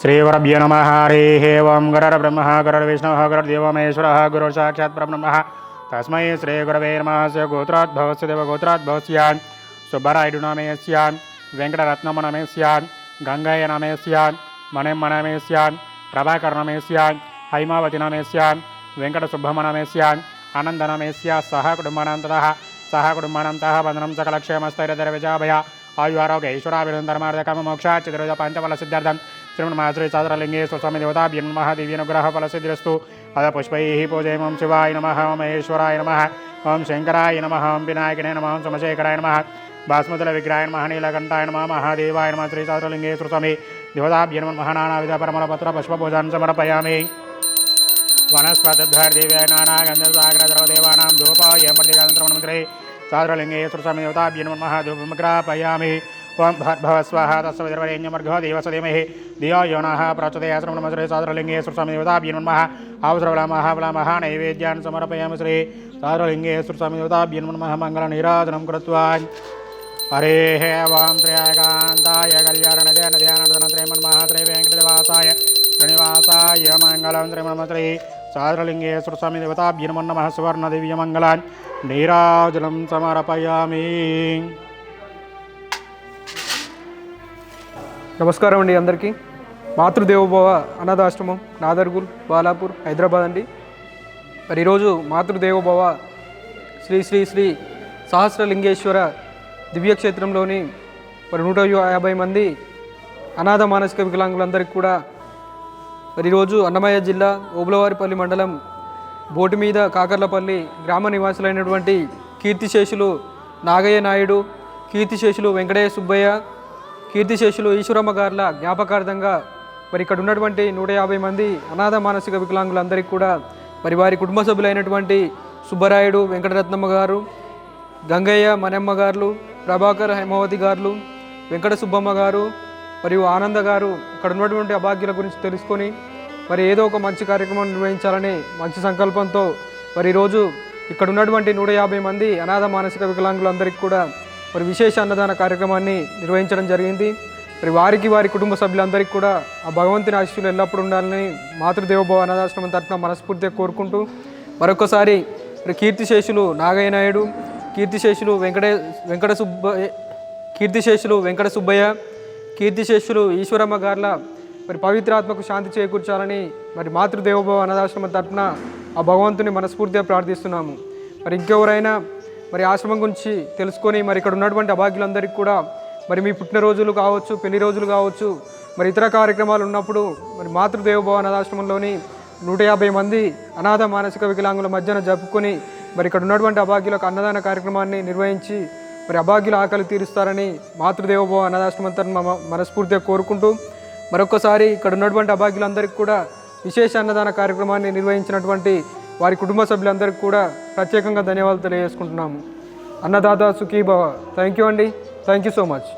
श्रीवरभ्य नम, हरिः ओं। गरर्ब्रह्मः गरर्विष्णुः गरर्देवमहेश्वरः गुरुसाक्षात् ब्रह्म तस्म श्रीगुरवे नमः से गोत्राद्भवस्य देवगोत्राद्भवस्यान् सुब्बरायडु नमे सियान वेंकटरत्न नमे सियान गंगय नमे सियान मणिम नमे सियान प्रभाकर नमे सियान हईमावती नमे सियान वेंकट वेङ्कटसुब्भम नमे सियान आनंद नमे सिया सह कुटुम्बानान्ततः, सह कुटुम्बानान्तः काम मोक्षा चतुर्द ईश्वराभिनन्दनमार्दकमोक्षाचिद्रज पञ्चफलसिद्धार्थं श्रीमण श्रवणमाश्रय चादरलिंगे स्वस्वामी देवताभ्यं अनुग्रह फल सिद्धिस्तु अद पुष्पैः पूजयम् ओं शिवाय नम ओं महेश्वराय नम, ओं शङ्कराय नम, ओं विनायकने नम, ओं समशेखराय नम बासमतल विग्रहाय नमः, नीलकण्ठाय नमः, महादेवाय नम श्री श्रुतमे देवताभ्य नमः महानानाविध परमलपत्र पुष्पपूजान् समर्पयामि। वनस्पतिभ्यर्देव्याय नानागन्धसागरद्रवदेवानां धूपाय मृदिकान्तरमन्त्रे चातुर्लिङ्गे श्रुतमे देवताभ्य नमः धूपमग्रापयामि ఓం భర్భవ స్వాహ తస్వదిర్వరేణ్యమర్ఘో దేవసదేమహి ధియో యోనః ప్రచోదయాశ్రమ నమస్రే సాదరలింగే సురస్వామి దేవతాభ్య నమః నైవేద్యాన్ సమర్పయామి శ్రీ సాదరలింగే సురస్వామి దేవతాభ్య మంగళ నీరాజనం కృత్వా హరే వాం త్రయాకాంతాయ కళ్యాణదే నద్యానందనత్రేమన్మహ శ్రీ వెంకటదేవాసాయ శ్రీనివాసాయ మంగళం శ్రీమన్మశ్రీ సాదరలింగే సురస్వామి దేవతాభ్యన్మ నమః సువర్ణ దివ్యమంగళాన్ నీరాజనం సమర్పయామి నమస్కారం అండి అందరికీ. మాతృదేవోభవ అనాథాశ్రమం నాదర్గుల్ బాలాపూర్ హైదరాబాద్ అండి. మరి ఈరోజు మాతృదేవోభవ శ్రీ శ్రీ శ్రీ సహస్రలింగేశ్వర దివ్యక్షేత్రంలోని మరి నూట యాభై మంది అనాథ మానసిక వికలాంగులందరికీ కూడా మరి ఈరోజు అన్నమయ్య జిల్లా ఓబులవారిపల్లి మండలం బోటు మీద కాకర్లపల్లి గ్రామ నివాసులైనటువంటి కీర్తిశేషులు నాగయ్య నాయుడు కీర్తిశేషులు వెంకటయ్య సుబ్బయ్య కీర్తిశేషులు ఈశ్వరమ్మ గారుల జ్ఞాపకార్థంగా మరి ఇక్కడ ఉన్నటువంటి నూట యాభై మంది అనాథ మానసిక వికలాంగులందరికీ కూడా మరి వారి కుటుంబ సభ్యులైనటువంటి సుబ్బరాయుడు వెంకటరత్నమ్మ గారు గంగయ్య మనమ్మ గారు ప్రభాకర్ హేమావతి గారు వెంకట సుబ్బమ్మ గారు మరియు ఆనంద గారు ఇక్కడ ఉన్నటువంటి అభాగ్యుల గురించి తెలుసుకొని మరి ఏదో ఒక మంచి కార్యక్రమం నిర్వహించాలని మంచి సంకల్పంతో మరి ఈరోజు ఇక్కడ ఉన్నటువంటి నూట యాభై మంది అనాథ మానసిక వికలాంగులందరికీ కూడా మరి విశేష అన్నదాన కార్యక్రమాన్ని నిర్వహించడం జరిగింది. మరి వారికి వారి కుటుంబ సభ్యులందరికీ కూడా ఆ భగవంతుని ఆశీస్సులు ఎల్లప్పుడూ ఉండాలని మాతృదేవోభవ అనాథాశ్రమం తరఫున మనస్ఫూర్తిగా కోరుకుంటూ మరొకసారి మరి కీర్తిశేషులు నాగయ్య నాయుడు కీర్తిశేషులు వెంకటే వెంకట సుబ్బ కీర్తిశేషులు వెంకట సుబ్బయ్య కీర్తిశేషులు ఈశ్వరమ్మ గార్ల మరి పవిత్రాత్మకు శాంతి చేకూర్చాలని మరి మాతృదేవోభవ అనాథాశ్రమం తరఫున ఆ భగవంతుని మనస్ఫూర్తిగా ప్రార్థిస్తున్నాము. మరి ఇంకెవరైనా మరి ఆశ్రమం గురించి తెలుసుకొని మరి ఇక్కడ ఉన్నటువంటి అభాగ్యులందరికీ కూడా మరి మీ పుట్టినరోజులు కావచ్చు పెళ్ళి రోజులు కావచ్చు మరి ఇతర కార్యక్రమాలు ఉన్నప్పుడు మరి మాతృదేవభవ అనాథాశ్రమంలోని నూట యాభై మంది అనాథ మానసిక వికలాంగుల మధ్యన జరుపుకొని మరి ఇక్కడ ఉన్నటువంటి అభాగ్యులకు అన్నదాన కార్యక్రమాన్ని నిర్వహించి మరి అభాగ్యుల ఆకలి తీరుస్తారని మాతృదేవభవ అనాథాశ్రమం తన మనస్ఫూర్తిగా కోరుకుంటూ మరొకసారి ఇక్కడ ఉన్నటువంటి అభాగ్యులందరికీ కూడా విశేష అన్నదాన కార్యక్రమాన్ని నిర్వహించినటువంటి వారి కుటుంబ సభ్యులందరికీ కూడా ప్రత్యేకంగా ధన్యవాదాలు తెలియజేసుకుంటున్నాము. అన్నదాత సుఖీభవ. థ్యాంక్ యూ అండి. Thank you so much